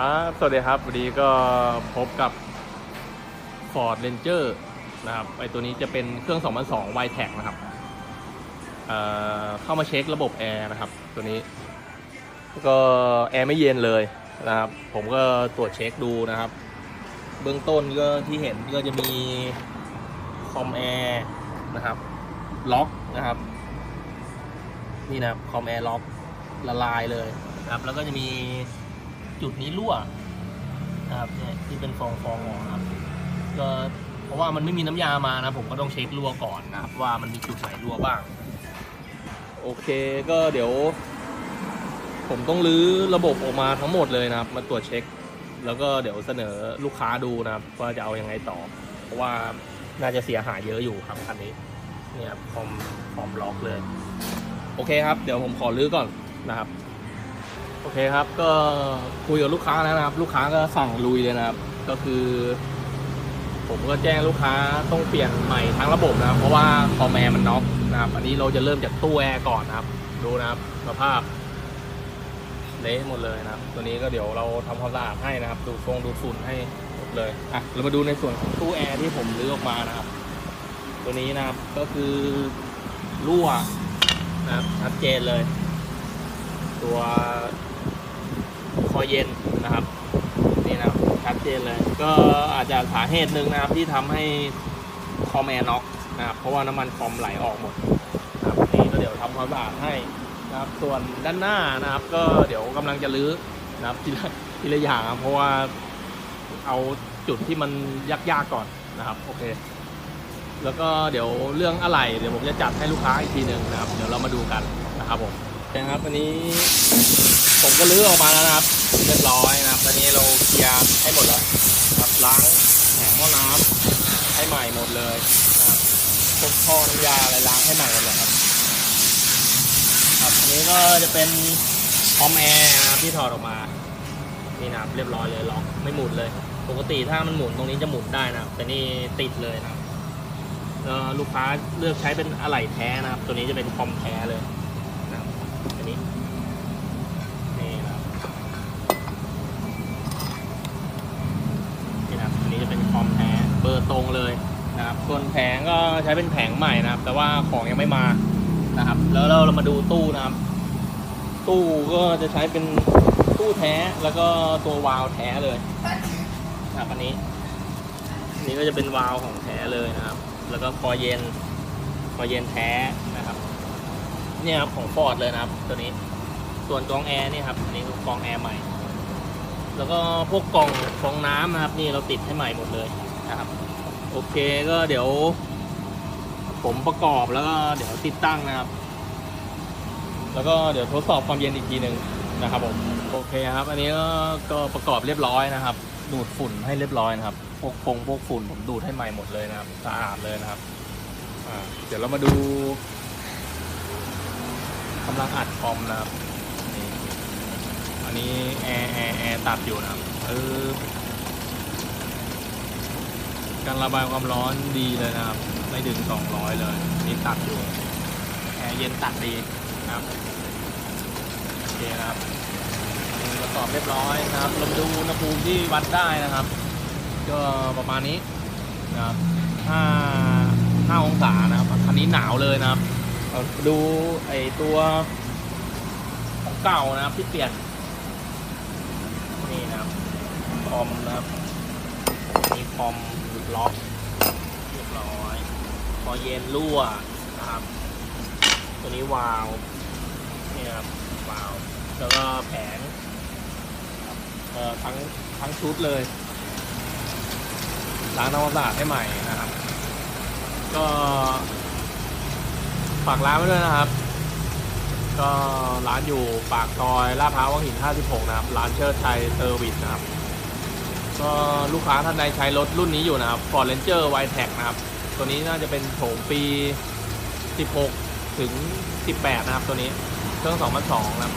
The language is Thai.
ครับ สวัสดีครับ วันนี้ก็พบกับ Ford Ranger นะครับ ไอตัวนี้จะเป็นเครื่อง 2002 y t e c นะครับเเข้ามาเช็คระบบแอร์นะครับ ตัวนี้ ก็แอร์ไม่เย็นเลยนะครับ ผมก็ตรวจเช็คดูนะครับ เบื้องต้นก็ที่เห็นก็จะมีคอมแอร์นะครับ ล็อกนะครับ นี่นะครับคอมแอร์ล็อกละลายเลยนะครับ แล้วก็จะมี จุดนี้รั่วนะครับเนี่ยที่เป็นฟองฟองออกครับก็เพราะว่ามันไม่มีน้ำยามานะ ผมก็ต้องเช็ครั่วก่อนนะครับ ว่ามันมีจุดไหนรั่วบ้าง โอเคก็เดี๋ยว ผมต้องรื้อระบบออกมาทั้งหมดเลยนะครับ มาตรวจเช็ค แล้วก็เดี๋ยวเสนอลูกค้าดูนะครับว่าจะเอายังไงต่อ เพราะว่าน่าจะเสียหายเยอะอยู่ครับคันนี้เนี่ยครับคอมคอมล็อกเลย โอเคครับ เดี๋ยวผมขอรื้อก่อนนะครับ โอเคครับ ก็คุยกับลูกค้าแล้วนะครับ ลูกค้าก็สั่งลุยเลยนะครับ ก็คือ ผมก็แจ้งลูกค้าต้องเปลี่ยนใหม่ทั้งระบบนะครับ เพราะว่าคอมแอร์มันน็อกนะครับ อันนี้เราจะเริ่มจากตู้แอร์ก่อนนะครับ ดูนะครับสภาพเละหมดเลยนะครับ ตัวนี้ก็เดี๋ยวเราทำความสะอาดให้นะครับ ดูฟงดูฝุ่นให้หมดเลยอะเรามาดูในส่วนของตู้แอร์ที่ผมรื้อออกมานะครับ ตัวนี้นะครับก็คือรั่วนะครับชัดเจนเลย ตัว คอเย็นนะครับนี่นะครับชัดเจนเลยก็อาจจะสาเหตุหนึ่งนะครับที่ทำให้คอมแอร์น็อกนะครับเพราะว่าน้ำมันคอมไหลออกหมดนะครับนี่ก็เดี๋ยวทำความสะอาดให้นะครับส่วนด้านหน้านะครับ ก็เดี๋ยวกำลังจะรื้อนะครับทีละทีละอย่างครับเพราะว่าเอาจุดที่มันยากๆก่อนนะครับโอเค แล้วก็เดี๋ยวเรื่องอะไรเดี๋ยวผมจะจัดให้ลูกค้าอีกทีหนึ่งนะครับ เดี๋ยวเรามาดูกันนะครับผมนะครับวันนี้ ผมก็ลื้อออกมาแล้วนะครับ เรียบร้อยนะครับ ตอนนี้เราเคลียร์ให้หมดแล้วครับล้างแผงหม้อน้ำให้ใหม่หมดเลยนะครับพวกท่อน้ำยาอะไรล้างให้ใหม่หมดเลยครับ ครับอันนี้ก็จะเป็นคอมแอร์นะครับที่ถอดออกมา นี่นะครับเรียบร้อยเลยล็อกไม่หมุนเลย ปกติถ้ามันหมุนตรงนี้จะหมุนได้นะครับ แต่นี่ติดเลยนะครับลูกค้าเลือกใช้เป็นอะไหล่แท้นะครับ ตัวนี้จะเป็นคอมแท้เลยนะครับอันนี้ นี่นะครับนี่นะครับอันนี้จะเป็นคอมแท้เบอร์ ตรงเลยนะครับส่วนแผงก็ใช้เป็นแผงใหม่นะครับ แต่ว่าของยังไม่มานะครับ แล้วเราเรามาดูตู้นะครับ ตู้ก็จะใช้เป็นตู้แท้แล้วก็ตัววาล์วแท้เลยนะครับอันนี้อันนี้ก็จะเป็นวาล์วของแท้เลยนะครับ แล้วก็คอเย็นคอเย็นแท้นะครับเนี่ยครับของฟอร์ดเลยนะครับ ตัวนี้ส่วนกรองแอร์นี่ครับอันนี้คือกรองแอร์ใหม่ แล้วก็พวกกล่องฟองน้ำนะครับ นี่เราติดให้ใหม่หมดเลยนะครับ โอเคก็เดี๋ยว ผมประกอบแล้วก็เดี๋ยวติดตั้งนะครับ แล้วก็เดี๋ยวทดสอบความเย็นอีกทีหนึ่งนะครับผมโอเคครับ อันนี้ก็ประกอบเรียบร้อยนะครับ ดูดฝุ่นให้เรียบร้อยนะครับพวกฟงพวกฝุ่นผมดูดให้ใหม่หมดเลยนะครับสะอาดเลยนะครับเดี๋ยวเรามาดูกำลังอัดคอมนะครับอันนี้แอร์แอร์แอร์ตัดอยู่นะครับเออ การระบายความร้อนดีเลยนะครับ ไม่ถึง 200 เลย นี่ตัดอยู่แอร์เย็นตัดดีนะครับโอเคนะครับนี่ประกอบเรียบร้อยนะครับเรามาดูอุณหภูมิที่วัดได้นะครับ ก็ประมาณนี้นะครับห้าห้าองศานะครับคันนี้หนาวเลยนะครับ ดูไอตัวของเก่านะครับที่เปลี่ยนนี่นะครับคอมนะครับมีคอม ล็อกเรียบร้อย พอเย็นรั่วนะครับ ตัวนี้วาล์วนี่ครับวาล์วแล้วก็แผงเอ่อทั้งทั้งชุดเลยล้างทำความสะอาดให้ใหม่นะครับ ก็ฝากร้านไว้ด้วยนะครับ ก็ร้านอยู่ปากซอยลาดพร้าววังหิน 56 นะครับ ร้านเชิดชัยเซอร์วิสนะครับ ก็ลูกค้าท่านใดใช้รถรุ่นนี้อยู่นะครับ Ford Ranger w i t e c นะครับ ตัวนี้น่าจะเป็นโฉมปี 16 ถึง 18 นะครับ ตัวนี้เครื่อง 2002 นะครับ